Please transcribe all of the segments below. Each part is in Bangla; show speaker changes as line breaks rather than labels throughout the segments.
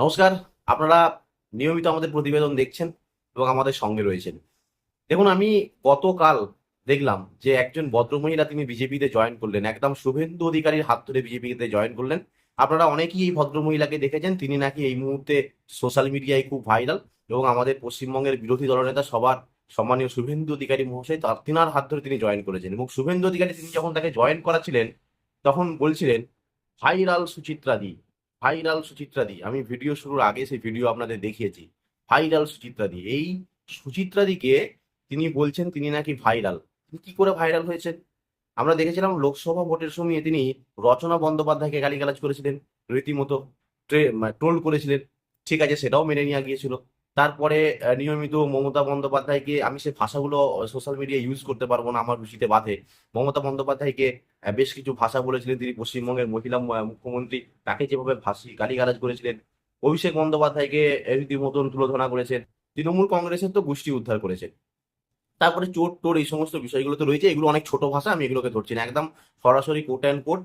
নমস্কার, আপনারা নিয়মিত আমাদের প্রতিবেদন দেখছেন এবং আমাদের সঙ্গে রয়েছেন। দেখুন, আমি গতকাল দেখলাম যে একজন ভদ্রমহিলা তিনি বিজেপিতে জয়েন করলেন। একদম শুভেন্দু অধিকারীর হাত ধরে বিজেপিতে জয়েন করলেন। আপনারা অনেকেই এই ভদ্রমহিলাকে দেখেছেন, তিনি নাকি এই মুহূর্তে সোশ্যাল মিডিয়ায় খুব ভাইরাল এবং আমাদের পশ্চিমবঙ্গের বিরোধী দলনেতা সবার সম্মানীয় শুভেন্দু অধিকারী মহাশয়, তার তিনার হাত ধরে তিনি জয়েন করেছেন এবং শুভেন্দু অধিকারী তিনি যখন তাকে জয়েন করাছিলেন, তখন বলছিলেন ভাইরাল সুচিত্রা দি। ভাইরাল সুচিত্রা দি। আমি ভিডিও শুরুর আগে সেই ভিডিও আপনাদের দেখিয়েছি। ভাইরাল সুচিত্রা দি। এই সুচিত্রা দিকে তিনি বলছেন তিনি নাকি ভাইরাল কি করে ভাইরাল হয়েছেন? আমরা দেখেছিলাম লোকসভা ভোটের সময় তিনি রচনা বন্দ্যোপাধ্যায়কে গালিগালাজ করেছিলেন, রীতিমতো ট্রোল করেছিলেন। ঠিক আছে, সেটাও মেনে নেওয়া গিয়েছিল। তারপরে নিয়মিত মমতা বন্দ্যোপাধ্যায়কে আমি সে ভাষাগুলো সোশ্যাল মিডিয়া ইউজ করতে পারব না, আমার রুচিতে বাধে। মমতা বন্দ্যোপাধ্যায়কে বেশ কিছু ভাষা বলেছিলেন তিনি, পশ্চিমবঙ্গের মহিলা মুখ্যমন্ত্রী। তাকে যেভাবে ভাষি গালিগালাজ করেছিলেন, অভিষেক বন্দ্যোপাধ্যায়কে রীতিমতন তুলোধনা করেছেন, তৃণমূল কংগ্রেসের তো গোষ্ঠী উদ্ধার করেছেন। তারপরে চোট টোর এই সমস্ত বিষয়গুলো তো রয়েছে, এগুলো অনেক ছোট ভাষা, আমি এগুলোকে ধরছি না। একদম সরাসরি কোট অ্যান্ড কোট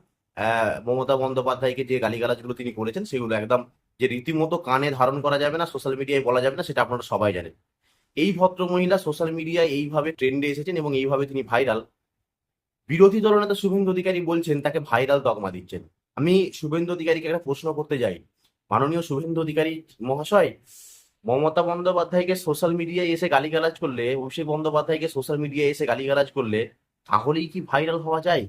মমতা বন্দ্যোপাধ্যায়কে যে গালিগালাজগুলো তিনি করেছেন, সেগুলো একদম যে রীতিমতো কানে ধারণ করা যাবে না সোশ্যাল মিডিয়ায় বলা যাবে না, সেটা আপনারা সবাই জানেন। এই ভদ্র মহিলা সোশ্যাল মিডিয়ায় এইভাবে ট্রেন্ডে এসেছেন এবং এইভাবে তিনি ভাইরাল বিরোধী দলনেতা শুভেন্দু অধিকারী বলছেন, তাকে ভাইরাল তকমা দিচ্ছেন। আমি শুভেন্দু অধিকারীকে একটা প্রশ্ন করতে যাই। মাননীয় শুভেন্দু অধিকারী মহাশয়, মমতা বন্দ্যোপাধ্যায়কে সোশ্যাল মিডিয়ায় এসে গালিগালাজ করলে, অভিষেক বন্দ্যোপাধ্যায়কে সোশ্যাল মিডিয়ায় এসে গালিগালাজ করলে, তাহলেই কি ভাইরাল হওয়া যায়?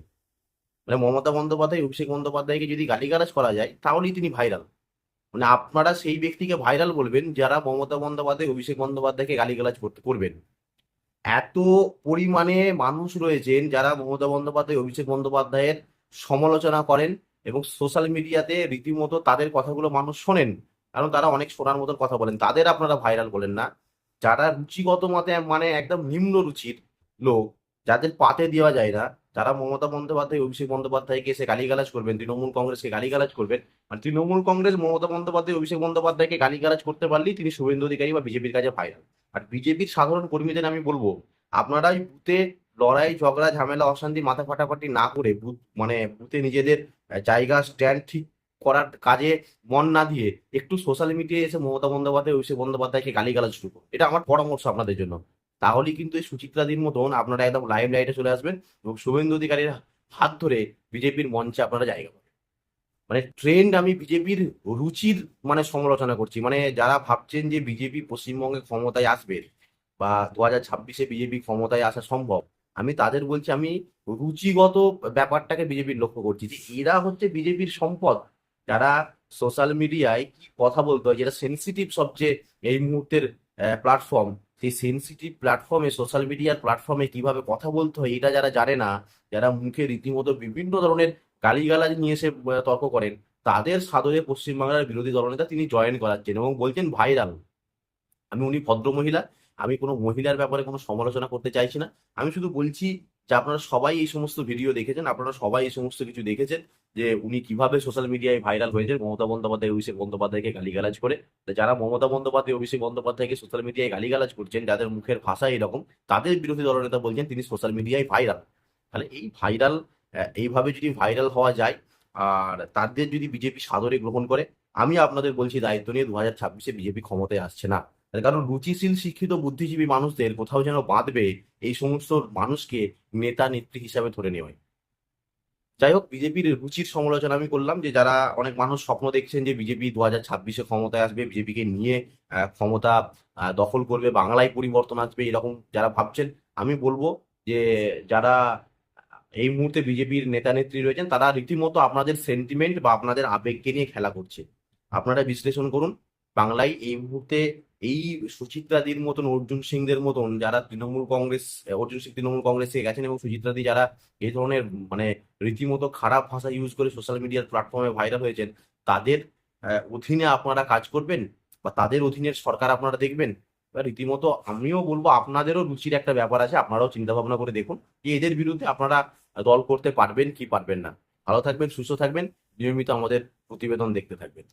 মানে মমতা বন্দ্যোপাধ্যায়, অভিষেক বন্দ্যোপাধ্যায়কে যদি গালিগালাজ করা যায়, তাহলেই তিনি ভাইরাল মানে আপনারা সেই ব্যক্তিকে ভাইরাল বলবেন যারা মমতা বন্দ্যোপাধ্যায়, অভিষেক বন্দ্যোপাধ্যায়কে গালিগালাজ করতে, করবেন। এত পরিমাণে মানুষ রয়েছেন যারা মমতা বন্দ্যোপাধ্যায়, অভিষেক বন্দ্যোপাধ্যায়ের সমালোচনা করেন এবং সোশ্যাল মিডিয়াতে রীতিমতো তাদের কথাগুলো মানুষ শোনেন। কারণ তারা অনেক শোনার মতন কথা বলেন। তাদের আপনারা ভাইরাল বলেন না। যারা রুচিগত মতে মানে একদম নিম্ন রুচির লোক, যাদের পাতে দেওয়া যায় না যারা মমতা বন্দ্যোপাধ্যায়, অভিষেক বন্দ্যোপাধ্যায়কে এসে গালিগালাজ করবেন, তৃণমূল কংগ্রেসকে গালিগালাজ করবেন। মানে তৃণমূল কংগ্রেস মমতা বন্দ্যোপাধ্যায়, অভিষেক বন্দ্যোপাধ্যায়কে গালিগালাজ করতে পারলেই তিনি শুভেন্দু অধিকারী বা বিজেপির কাছে ভাইরাল আর বিজেপির সাধারণ কর্মীদের আমি বলব, আপনারাই বুথে লড়াই, ঝগড়া, ঝামেলা, অশান্তি মাথা ফাটাফাটি না করে বুথ মানে বুথে নিজেদের জায়গা স্ট্যান্ড ঠিক করার কাজে মন না দিয়ে একটু সোশ্যাল মিডিয়ায় এসে মমতা বন্দ্যোপাধ্যায়, অভিষেক বন্দ্যোপাধ্যায়কে গালিগালাজ শুরু করুন। এটা আমার পরামর্শ আপনাদের জন্য। তাহলেই কিন্তু এই সুচিত্রাদির মতন আপনারা একদম লাইভ লাইটে চলে আসবেন এবং শুভেন্দু অধিকারীর হাত ধরে বিজেপির মঞ্চে আপনারা জায়গা পাবেন। মানে ট্রেন্ড আমি বিজেপির রুচির মানে সমালোচনা করছি। মানে যারা ভাবছেন যে বিজেপি পশ্চিমবঙ্গে ক্ষমতায় আসবে বা দু হাজার ছাব্বিশে বিজেপি ক্ষমতায় আসা সম্ভব, আমি তাদের বলছি আমি রুচিগত ব্যাপারটাকে বিজেপির লক্ষ্য করছি যে এরা হচ্ছে বিজেপির সম্পদ। যারা সোশ্যাল মিডিয়ায় কি কথা বলতে হয়, যেটা সেন্সিটিভ সবচেয়ে এই মুহূর্তের প্ল্যাটফর্ম সেই সেন্সিটিভ প্ল্যাটফর্মে সোশ্যাল মিডিয়ার প্ল্যাটফর্মে কীভাবে কথা বলতে হয়, এটা যারা জানে না, যারা মুখে রীতিমতো বিভিন্ন ধরনের গালিগালাজ নিয়ে এসে তর্ক করেন। তাদের সাদরে পশ্চিমবাংলার বিরোধী দলনেতা তিনি জয়েন করাচ্ছেন এবং বলছেন, ভাইরাল। আমি উনি ভদ্র মহিলা। আমি কোনো মহিলার ব্যাপারে কোনো সমালোচনা করতে চাইছি না। আমি শুধু বলছি যে আপনারা সবাই এই সমস্ত ভিডিও দেখেছেন। আপনারা সবাই এই সমস্ত কিছু দেখেছেন যে উনি কীভাবে সোশ্যাল মিডিয়ায় ভাইরাল হয়েছেন। মমতা বন্দ্যোপাধ্যায়, অভিষেক বন্দ্যোপাধ্যায়কে গালিগালাজ করে। যারা মমতা বন্দ্যোপাধ্যায়, অভিষেক বন্দ্যোপাধ্যায়কে সোশ্যাল মিডিয়ায় গালিগালাজ করছেন, যাদের মুখের ভাষা এরকম, তাদের বিরোধী দলনেতা বলছেন, তিনি সোশ্যাল মিডিয়ায় ভাইরাল। তাহলে এই ভাইরাল এইভাবে যদি ভাইরাল হওয়া যায়, আর তাদের যদি বিজেপি সাদরে গ্রহণ করে, আমি আপনাদের বলছি দায়িত্ব নিয়ে দু হাজার ছাব্বিশে বিজেপি ক্ষমতায় আসছে না। কারণ রুচিশীল, শিক্ষিত, বুদ্ধিজীবী মানুষদের কোথাও যেন বাঁধবে এই সমস্ত মানুষকে নেতা, নেত্রী হিসাবে ধরে নেওয়ায় যাই হোক, বিজেপির রুচির সমালোচনা আমি করলাম যে যারা অনেক মানুষ স্বপ্ন দেখছেন যে বিজেপি দু হাজার ছাব্বিশে ক্ষমতায় আসবে, বিজেপিকে নিয়ে ক্ষমতা দখল করবে, বাংলায় পরিবর্তন আসবে, এরকম যারা ভাবছেন, আমি বলব যে যারা এই মুহূর্তে বিজেপির নেতা নেত্রী রয়েছেন, তারা রীতিমতো আপনাদের সেন্টিমেন্ট বা আপনাদের আবেগকে নিয়ে খেলা করছে। আপনারা বিশ্লেষণ করুন, বাংলায় এই মুহূর্তে এই সুচিত্রাদির মতন, অর্জুন সিংদের মতন যারা তৃণমূল কংগ্রেস, অর্জুন সিং তৃণমূল কংগ্রেসে গেছেন এবং সুচিত্রাদি যারা এই ধরনের মানে রীতিমতো খারাপ ভাষা ইউজ করে সোশ্যাল মিডিয়ার প্ল্যাটফর্মে ভাইরাল হয়েছেন, তাদের অধীনে আপনারা কাজ করবেন বা তাদের অধীনের সরকার আপনারা দেখবেন। রীতিমতো আমিও বলব, আপনাদেরও রুচির একটা ব্যাপার আছে, আপনারাও চিন্তা ভাবনা করে দেখুন যে এদের বিরুদ্ধে আপনারা দল করতে পারবেন, কি পারবেন না। ভালো থাকবেন, সুস্থ থাকবেন, নিয়মিত আমাদের প্রতিবেদন দেখতে থাকবেন।